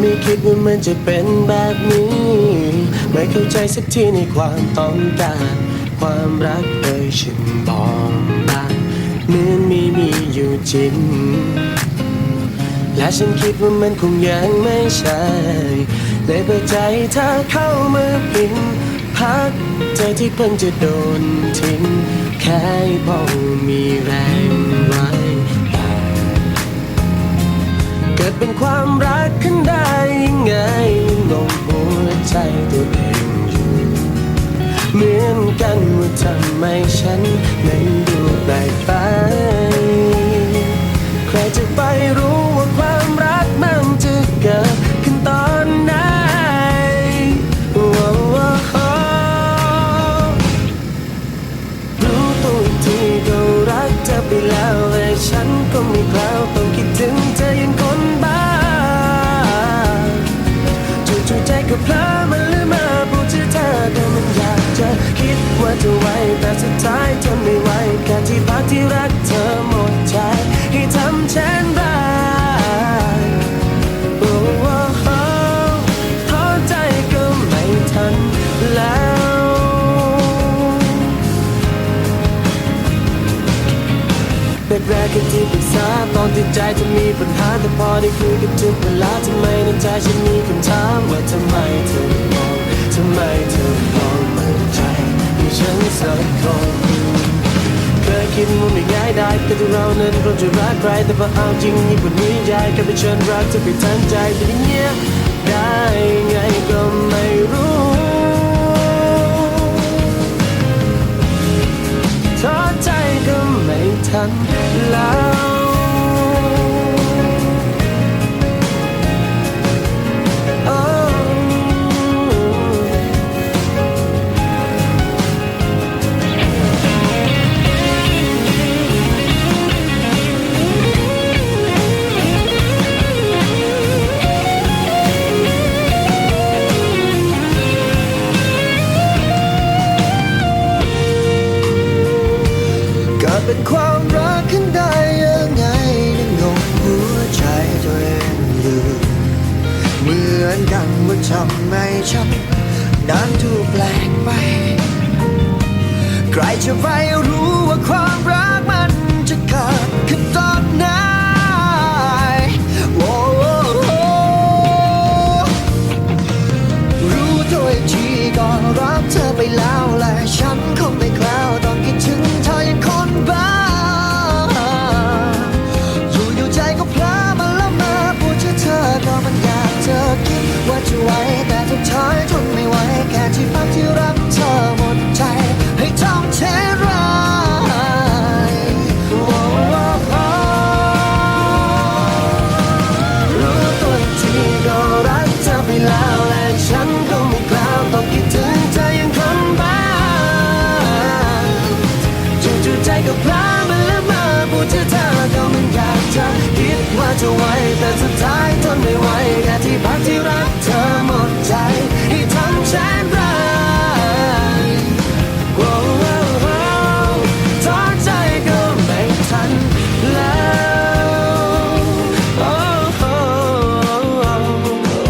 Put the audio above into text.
ไม่คิดว่ามันจะเป็นแบบนี้ ไม่เข้าใจสักทีในความต้องการ ความรักเอ่ยฉันบอกบางเหมือนไม่มีอยู่จริง และฉันคิดว่ามันคงยังไม่ใช่เลยเปิดใจเธอเข้ามาพิงพักใจที่เพิ่งจะโดนทิ้งแค่พอมีแรงไว้ เกิดเป็นความรักขึ้นได้ยังไงงง ก็เพลอมันลืมมาพูดชื่อเธอแต่มันอยากจะคิดว่าจะไวแต่สุดท้ายทนไม่ไหวแค่ที่พักที่รักเธอหมดใจให้ทำเช่นไรโอ้โหท้อใจก็ไม่ทันแล้วแรกๆก็ที่ปรึกษาตอนที่ใจจะมีปัญหาแต่พอได้คุยกันทุกเวลาทำไมในใจฉันมีคำถามว่ ทำไมเธอมองทำไมเธอมองเหมือนใจมีฉันสักคนเคยคิดว่าไม่ง่ายได้แต่ที่เรานั้นเราจะรักใครแต่พอเอาจริงยิ่งกว่านี้ใจแค่ไปเชิญรักเธอไปทั้งใจแต่ย่างเงี้ยได้ไงก็ไม่รู้ท้อใจก็ไม่ทันแล้ว ความรักขึ้นได้ยังไงยังงงหัวใจตัวเองอยู่เหมือนกันว่าทำไมฉันนั้นดูกแปลกไป ใครจะไปรู้ว่าความรักมันจะเกิดขึ้นตอนไหนโอ้โอ้รู้ตัวอีกทีก็รักเธอไปแล้วและฉันคงไม่ ว่าจะไหวแต่สุดท้ายทนไม่ไหวแค่ที่พักที่รักเธอหมดใจ ให้ทำเช่นไรโอ้โอ้โอ้รู้ตัวอีกทีก็รักเธอไปแล้วและฉันก็ไม่กล้าต้องคิดถึงเธอยังคนบ้าจู่ๆใจก็พลามันละมาพูดชื่อเธอก็มันอยากจะคิดว่าจะไหวแต่สุดท้าย ทนไม่ไหวแค่ที่พักที่รักเธอ